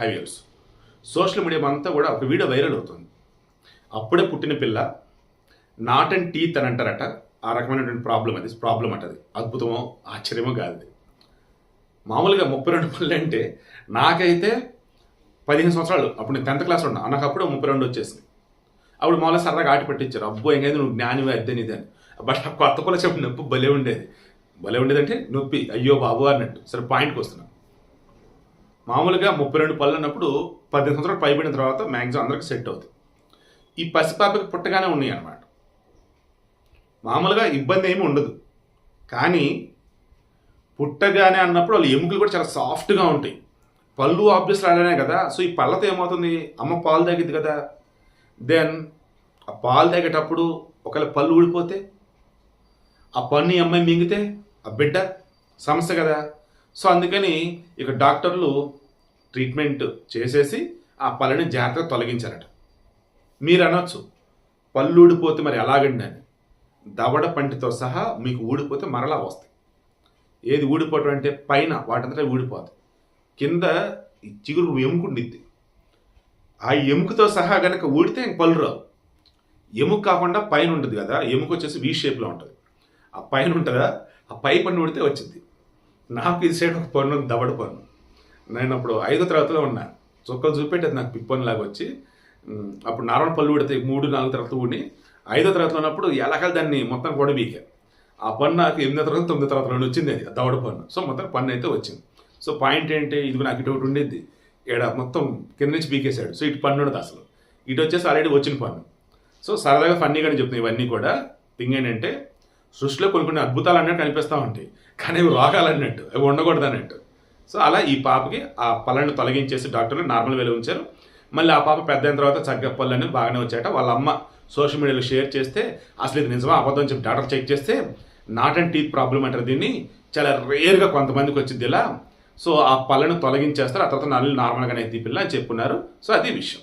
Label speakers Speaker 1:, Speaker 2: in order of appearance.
Speaker 1: Highways social media అంతా కూడా ఒక వీడియో వైరల్ అవుతుంది. అప్పుడే పుట్టిన పిల్ల నాట్ అండ్ టీత్ అని అంటారట. ఆ రకమైనటువంటి ప్రాబ్లం అది. ప్రాబ్లం అంటది అద్భుతమో ఆశ్చర్యమో కాదు మామూలుగా ముప్పై రెండు పనులు అంటే నాకైతే పదిహేను సంవత్సరాలు. అప్పుడు నేను టెన్త్ క్లాస్ ఉన్నా. నాకు అప్పుడు ముప్పై రెండు వచ్చేసింది అప్పుడు మామూలుగా సరదాగా ఆట పెట్టించారు. అబ్బో ఏమైంది నువ్వు జ్ఞానివి అద్దని ఇది అని. బట్ కొత్త కొల చెప్పిన నొప్పి భలే ఉండేది. భలే ఉండేది అంటే నొప్పి. అయ్యో బాబు అన్నట్టు. సరే పాయింట్కి వస్తున్నాను మామూలుగా ముప్పై రెండు పళ్ళు అన్నప్పుడు పద్దెనిమిది సంవత్సరాలు పైబడిన తర్వాత మ్యాక్సిమం అందరికి సెట్ అవుతుంది. ఈ పసిపాపకి పుట్టగానే ఉన్నాయి అన్నమాట. మామూలుగా ఇబ్బంది ఏమి ఉండదు. కానీ పుట్టగానే అన్నప్పుడు వాళ్ళు ఎముకలు కూడా చాలా సాఫ్ట్గా ఉంటాయి. పళ్ళు ఆబ్వియస్ రాడనే కదా. సో ఈ పళ్ళతో ఏమవుతుంది? అమ్మ పాలు తాగిద్ది కదా. దెన్ ఆ పాలు తాగేటప్పుడు ఒకవేళ పళ్ళు ఊడిపోతే ఆ పన్ను అమ్మాయి మింగితే ఆ బిడ్డ సమస్య కదా. సో అందుకని ఇక డాక్టర్లు ట్రీట్మెంట్ చేసేసి ఆ పళ్ళని జాగ్రత్తగా తొలగించారట. మీరు అనొచ్చు పళ్ళు ఊడిపోతే మరి ఎలాగండి అని. దవడ పంటితో సహా మీకు ఊడిపోతే మరలా వస్తాయి. ఏది ఊడిపోవటం అంటే పైన వాటంతటా ఊడిపోతుంది కింద చిగురు ఎముకుండిద్ది. ఆ ఎముకతో సహా కనుక ఊడితే ఇంక పళ్ళు రావు. ఎముక కాకుండా పైన ఉంటుంది కదా ఎముక వచ్చేసి వీ షేప్లో ఉంటుంది. ఆ పైన ఉంటుందా? ఆ పై పన్ను ఊడితే వచ్చింది నాకు ఇది సైడ్ ఒక పన్ను ఉంది, దవడ పన్ను. నేను అప్పుడు ఐదో తరగతిలో ఉన్నా. చుక్కలు చూపెట్టేది నాకు పిప్పని లాగా వచ్చి అప్పుడు నార్మల్ పళ్ళు పెడితే మూడు నాలుగు తరగతి ఊడి ఐదో తరగతిలో ఉన్నప్పుడు ఎలాగలు దాన్ని మొత్తం కూడా బీకా ఆ పన్ను నాకు ఎనిమిదో తరగతి తొమ్మిదో తరగతి నుండి వచ్చింది అది దవడ పన్ను. సో మొత్తం పన్ను అయితే వచ్చింది. సో పాయింట్ ఏంటి? ఇది నాకు ఇటు ఒకటి ఉండేది ఇక్కడ మొత్తం కింద నుంచి బీకేసాడు సో ఇటు పన్ను ఉండదు అసలు. ఇటు వచ్చేసి ఆల్రెడీ వచ్చిన పన్ను. సో సరదాగా ఫన్నీగానే చెప్తున్నాయి ఇవన్నీ కూడా. థింగ్ ఏంటంటే సృష్టిలో కొన్ని కొన్ని అద్భుతాలు అన్నట్టు కనిపిస్తూ ఉంటాయి. కానీ ఇవి రోగాలన్నట్టు అవి ఉండకూడదు అన్నట్టు సో అలా ఈ పాపకి ఆ పళ్ళను తొలగించేసి డాక్టర్లు నార్మల్ వేలో ఉంచారు. మళ్ళీ ఆ పాప పెద్ద అయిన తర్వాత చక్కగా పళ్ళని బాగానే వచ్చాట. వాళ్ళ అమ్మ సోషల్ మీడియాలో షేర్ చేస్తే అసలు ఇది నిజమా? అబద్ధం? చెప్పి డాక్టర్ చెక్ చేస్తే నాట్ అండ్ టీత్ ప్రాబ్లం అంటారు దీన్ని. చాలా రేర్గా కొంతమందికి వచ్చింది ఇలా. సో ఆ పళ్ళను తొలగించేస్తారు. ఆ తర్వాత నల్లు నార్మల్గానే తీపిల్ల అని చెప్పున్నారు. సో అది విషయం.